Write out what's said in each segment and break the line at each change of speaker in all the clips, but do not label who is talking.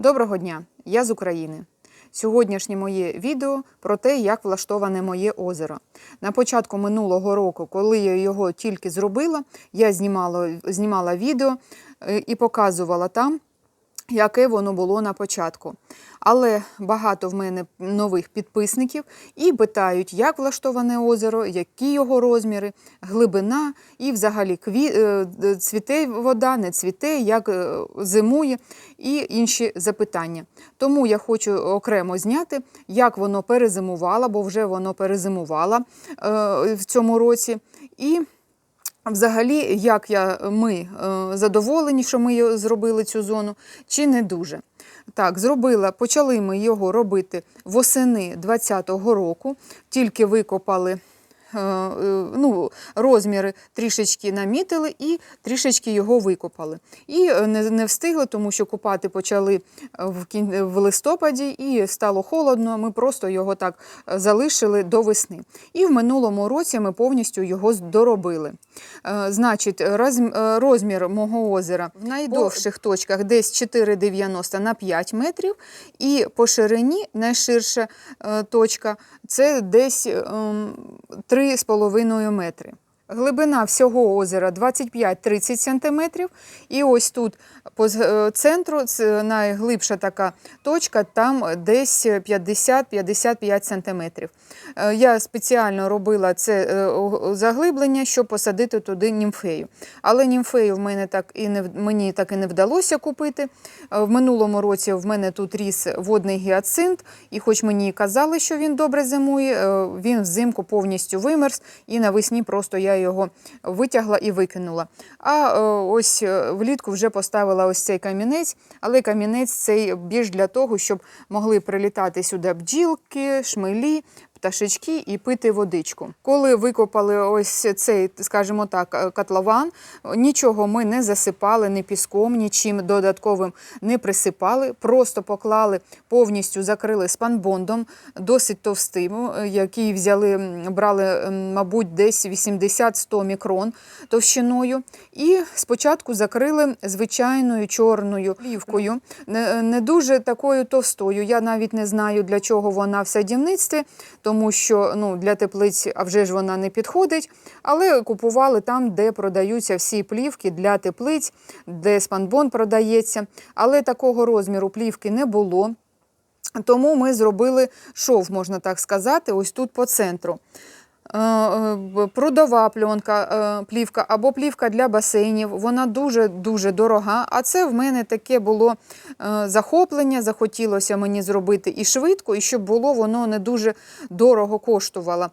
Доброго дня, я з України. Сьогоднішнє моє відео про те, як влаштоване моє озеро. На початку минулого року, коли я його тільки зробила, я знімала, знімала відео е, і показувала там, яке воно було на початку. Але багато в мене нових підписників і питають, як влаштоване озеро, які його розміри, глибина і взагалі кві... е, цвіте вода, не цвіте, як е, зимує і інші запитання. Тому я хочу окремо зняти, як воно перезимувало, бо вже воно перезимувало е, в цьому році. І Взагалі, як я, ми е, задоволені, що ми зробили цю зону, чи не дуже. Так, зробила, почали ми його робити восени 2020 року, тільки викопали. Е, е, Ну, розміри трішечки намітили і трішечки його викопали. І е, не, встигли, тому що купати почали в, в листопаді і стало холодно. Ми просто його так залишили до весни. І в минулому році ми повністю його доробили. Значить, розмір мого озера в найдовших точках десь 4,90 на 5 метрів, і по ширині найширша точка це десь ем, 3,5 метри. Глибина всього озера 25-30 см. І ось тут по е, центру, це найглибша така точка, там десь 50-55 см. Е, Я спеціально робила це е, заглиблення, щоб посадити туди німфею. Але німфею в мене так і не мені так і не вдалося купити. В минулому році в мене тут ріс водний гіацинт, і хоч мені і казали, що він добре зимує, він взимку повністю вимерз, і навесні просто я його витягла і викинула. А е, ось е, влітку вже поставила ось цей камінець, але камінець цей більш для того, щоб могли прилітати сюди бджілки, шмелі, пташечки і пити водичку. Коли викопали ось цей, скажімо так, е, котлован, нічого ми не засипали ні піском, нічим додатковим не присипали, просто поклали, повністю закрили спанбондом, досить товстим, е, який взяли, брали, мабуть, десь 80-100 мікрон товщиною. І спочатку закрили звичайною чорною плівкою, не, не дуже такою товстою. Я навіть не знаю, для чого вона в садівництві, тому що ну, для теплиць, а вже ж вона не підходить. Але купували там, де продаються всі плівки для теплиць, де спанбон продається. Але такого розміру плівки не було. Тому ми зробили шов, можна так сказати, ось тут по центру. Е, е, Прудова пленка, е, плівка або плівка для басейнів. Вона дуже-дуже дорога. А це в мене таке було захоплення. Захотілося мені зробити і швидко, і щоб було воно не дуже дорого коштувало.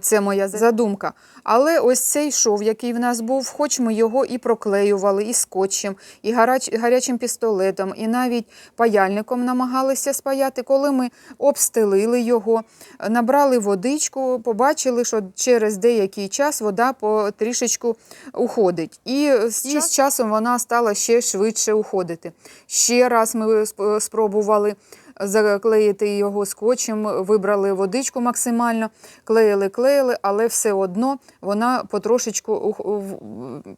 Це моя задумка. Але ось цей шов, який в нас був, хоч ми його і проклеювали, і скотчем, і гарячим пістолетом, і навіть паяльником намагалися спаяти. Коли ми обстелили його, набрали водичку, побачили, що через деякий час вода потрішечку уходить. І з з часом вона стала ще швидше уходити. Ще раз ми спробували заклеїти його скотчем, вибрали водичку максимально, клеїли, клеїли, але все одно вона потрошечку ух-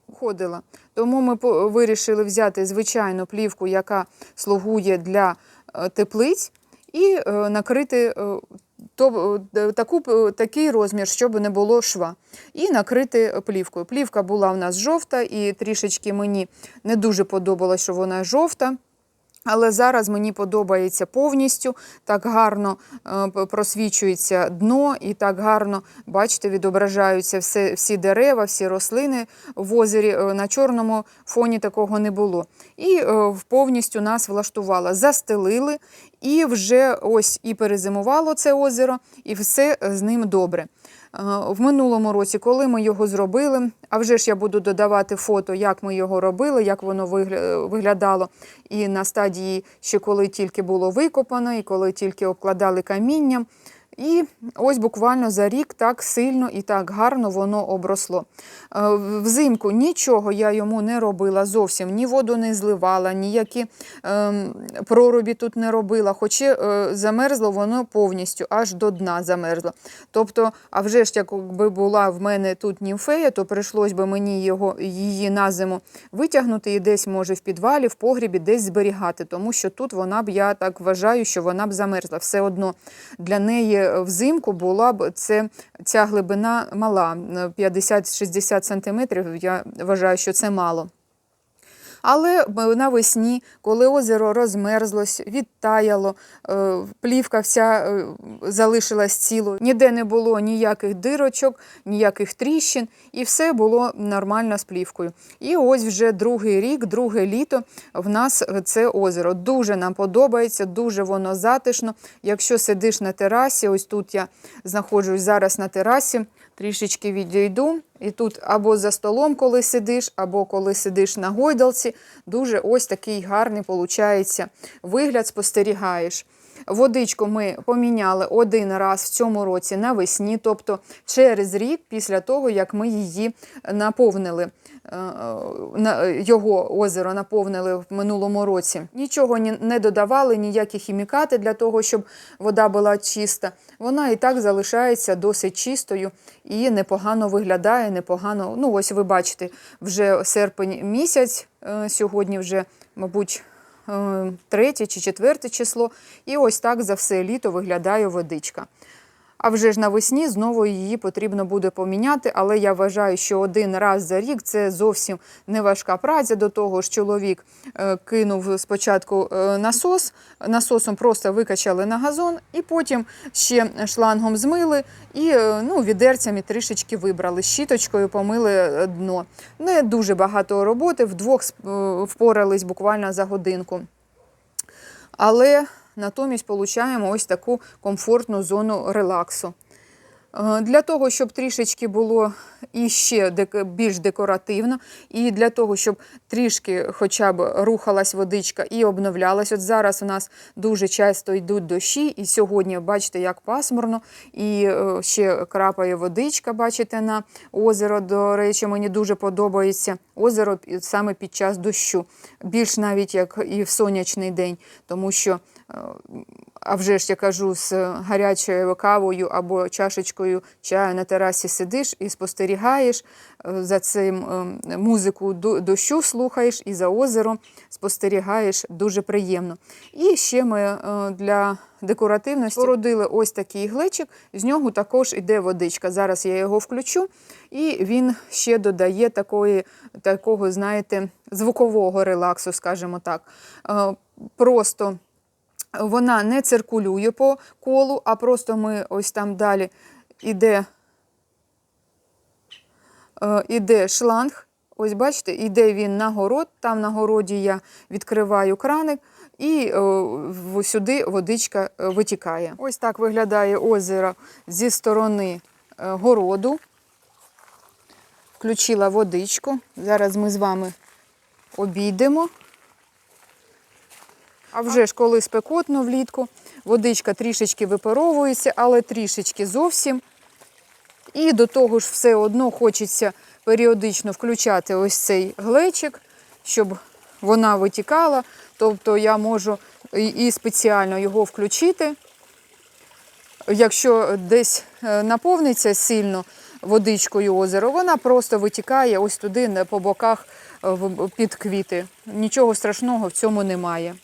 уходила. Тому ми вирішили взяти звичайну плівку, яка слугує для е, теплиць, і е, накрити е, то, е, таку, такий розмір, щоб не було шва. І накрити плівкою. Плівка була в нас жовта, і трішечки мені не дуже подобалось, що вона жовта. Але зараз мені подобається повністю, так гарно е, просвічується дно, і так гарно, бачите, відображаються все, всі дерева, всі рослини в озері. Е, На чорному фоні такого не було. І е, повністю нас влаштувало. Застелили, і вже ось і перезимувало це озеро, і все з ним добре. Е, В минулому році, коли ми його зробили, а вже ж я буду додавати фото, як ми його робили, як воно вигля- виглядало, і на стадії ще коли тільки було викопано, і коли тільки обкладали камінням. І ось буквально за рік так сильно і так гарно воно обросло. Е, Взимку нічого я йому не робила зовсім, ні воду не зливала, ніякі ем, проробі тут не робила, хоча е, замерзло воно повністю, аж до дна замерзло. Тобто, а вже ж якби була в мене тут німфея, то прийшлось би мені його, її на зиму витягнути і десь, може, в підвалі, в погрібі, десь зберігати, тому що тут вона б, я так вважаю, що вона б замерзла. Все одно для неї взимку була б це, ця глибина мала, 50-60 сантиметрів, я вважаю, що це мало. Але навесні, коли озеро розмерзлось, відтаяло, е, плівка вся е, залишилась ціло, ніде не було ніяких дирочок, ніяких тріщин, і все було нормально з плівкою. І ось вже другий рік, друге літо в нас це озеро. Дуже нам подобається, дуже воно затишно. Якщо сидиш на терасі, ось тут я знаходжусь зараз на терасі, трішечки відійду. І тут або за столом, коли сидиш, або коли сидиш на гойдалці, дуже ось такий гарний виходить вигляд, спостерігаєш. Водичку ми поміняли один раз в цьому році навесні, тобто через рік після того, як ми її наповнили. е, Його озеро наповнили в минулому році. Нічого ні- не додавали, ніякі хімікати для того, щоб вода була чиста. Вона і так залишається досить чистою і непогано виглядає, непогано. Ну, ось ви бачите, вже серпень місяць, е, сьогодні вже, мабуть, е, третє чи четверте число. І ось так за все літо виглядає водичка. А вже ж навесні знову її потрібно буде поміняти, але я вважаю, що один раз за рік це зовсім не важка праця. До того ж, чоловік е, кинув спочатку е, насос, насосом просто викачали на газон, і потім ще шлангом змили і е, ну, відерцями трішечки вибрали. Щіточкою помили дно. Не дуже багато роботи, вдвох впорались буквально за годинку. Але натомість получаємо ось таку комфортну зону релаксу. Е, Для того, щоб трішечки було іще дек- більш декоративно, і для того, щоб трішки хоча б рухалась водичка і обновлялась. От зараз у нас дуже часто йдуть дощі, і сьогодні бачите, як пасмурно, і е, ще крапає водичка, бачите, на озеро. До речі, мені дуже подобається озеро саме під час дощу, більш навіть як і в сонячний день, тому що е, а вже ж я кажу, з гарячою кавою або чашечкою чаю на терасі сидиш і спостерігаєш е, за цим е, музику до- дощу слухаєш і за озером спостерігаєш дуже приємно. І ще ми е, для декоративності породили ось такий глечик, з нього також іде водичка. Зараз я його включу, і він ще додає такої, такого, знаєте, звукового релаксу, скажімо так. Просто вона не циркулює по колу, а просто ми ось там далі іде, іде шланг. Ось бачите, іде він на город. Там на городі я відкриваю краник, і е, в- сюди водичка е, витікає. Ось так виглядає озеро зі сторони е, городу. Включила водичку. Зараз ми з вами обійдемо. А вже ж коли спекотно влітку, водичка трішечки випаровується, але трішечки зовсім. І до того ж все одно хочеться періодично включати ось цей глечик, щоб вона витікала. Тобто я можу і спеціально його включити. Якщо десь е, наповниться сильно водичкою озеро, вона просто витікає ось туди по боках е, під квіти. Нічого страшного в цьому немає.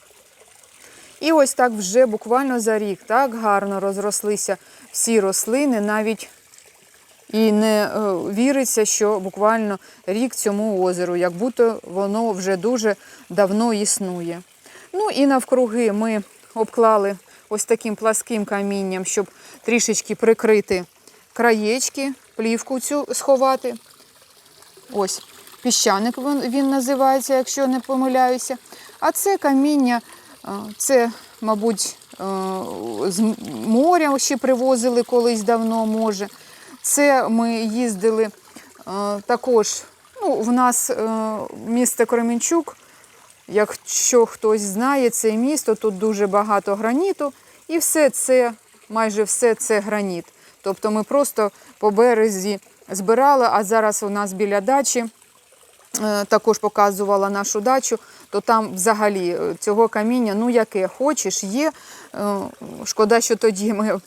І ось так вже буквально за рік так гарно розрослися всі рослини, навіть і не е, віриться, що буквально рік цьому озеру, як будто воно вже дуже давно існує. Ну і навкруги ми обклали ось таким пласким камінням, щоб трішечки прикрити краєчки, плівку цю сховати. Ось піщаник він, називається, якщо не помиляюся. А це каміння, е, це, мабуть, е, з моря ще привозили колись давно, може. Це ми їздили е, також. Ну, в нас е, місто Кременчук. Якщо хтось знає це місто, тут дуже багато граніту. І все це майже все це граніт. Тобто ми просто по березі збирали, а зараз у нас біля дачі е, також показувала нашу дачу, то там взагалі цього каміння, ну яке хочеш, є. Е, Шкода, що тоді ми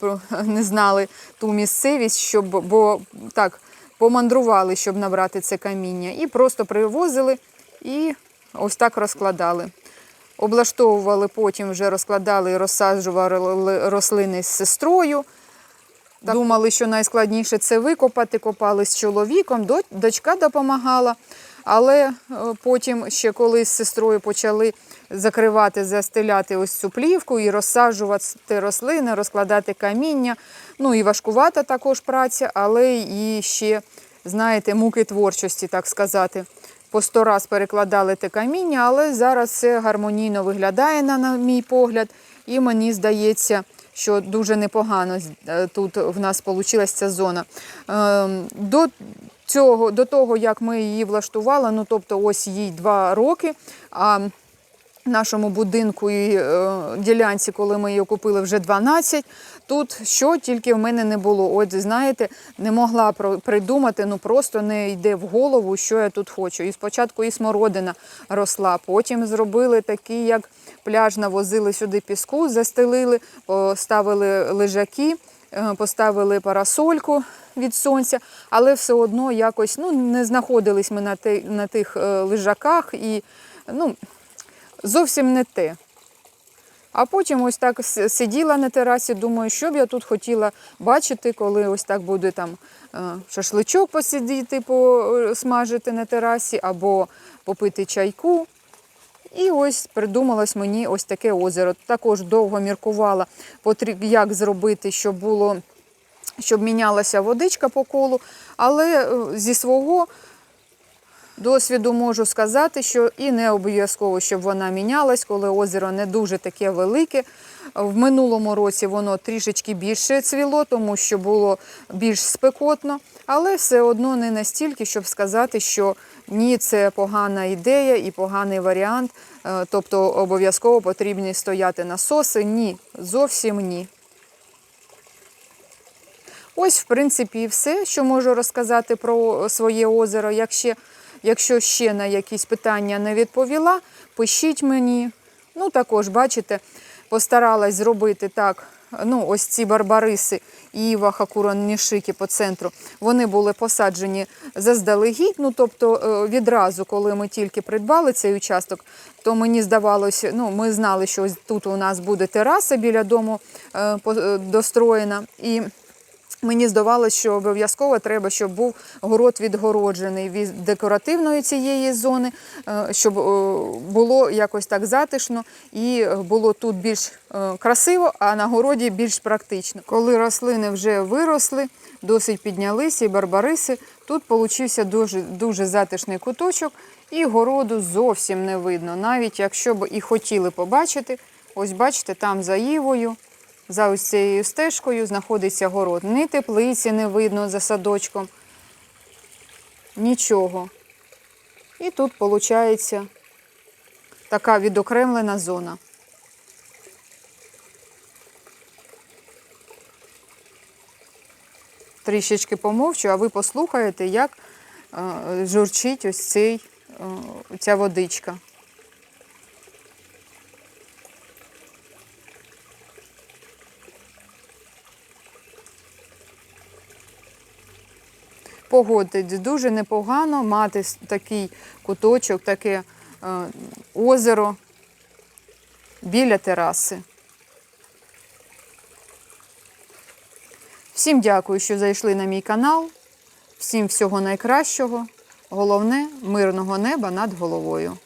не знали ту місцевість, щоб, бо так помандрували, щоб набрати це каміння. І просто привозили і ось так розкладали. Облаштовували, потім вже розкладали і розсаджували рослини з сестрою. Думали, що найскладніше це викопати, копали з чоловіком, дочка допомагала. Але е, потім, ще коли з сестрою почали закривати, застеляти ось цю плівку і розсаджувати рослини, розкладати каміння. Ну і важкувата також праця, але і ще, знаєте, муки творчості, так сказати. По сто раз перекладали те каміння, але зараз все гармонійно виглядає, на, мій погляд. І мені здається, що дуже непогано е, тут в нас вийшла ця зона. Ем, До цього, до того, як ми її влаштували, ну тобто ось їй два роки. А нашому будинку і е, ділянці, коли ми її купили вже 12, тут що тільки в мене не було. От знаєте, не могла придумати, ну просто не йде в голову, що я тут хочу. І спочатку і смородина росла, потім зробили такі, як пляж, навозили сюди піску, застелили, поставили лежаки, поставили парасольку від сонця, але все одно якось ну, не знаходились ми на, ти- на тих е, лежаках і ну, зовсім не те. А потім ось так сиділа на терасі, думаю, що б я тут хотіла бачити, коли ось так буде там е, шашличок посидіти, посмажити на терасі або попити чайку. І ось придумалось мені ось таке озеро. Також довго міркувала, як зробити, щоб було, щоб мінялася водичка по колу. Але е, зі свого досвіду можу сказати, що і не обов'язково, щоб вона мінялась, коли озеро не дуже таке велике. В минулому році воно трішечки більше цвіло, тому що було більш спекотно, але все одно не настільки, щоб сказати, що ні, це погана ідея і поганий варіант. Е, Тобто обов'язково потрібні стояти насоси. Ні, зовсім ні. Ось, в принципі, і все, що можу розказати про своє озеро. Якщо, якщо ще на якісь питання не відповіла, пишіть мені. Ну, також, бачите, постаралась зробити так. Ну, ось ці барбариси і Іва Хакуронішики по центру, вони були посаджені заздалегідь. Ну, тобто е, відразу, коли ми тільки придбали цей участок, то мені здавалося, ну, ми знали, що ось тут у нас буде тераса біля дому е, е, достроєна. І Мені здавалося, що обов'язково треба, щоб був город відгороджений від декоративної цієї зони, е, щоб е, було якось так затишно і було тут більш е, красиво, а на городі більш практично. Коли рослини вже виросли, досить піднялися, і барбариси, тут получився дуже, дуже затишний куточок, і городу зовсім не видно. Навіть якщо б і хотіли побачити, ось бачите, там за Івою. За ось цією стежкою знаходиться город. Ні теплиці не видно за садочком. Нічого. І тут виходить така відокремлена зона. Трішечки помовчу, а ви послухаєте, як е, журчить ось цей, е, ця водичка. Погодьтесь, дуже непогано мати такий куточок, таке е, озеро біля тераси. Всім дякую, що зайшли на мій канал. Всім всього найкращого. Головне мирного неба над головою.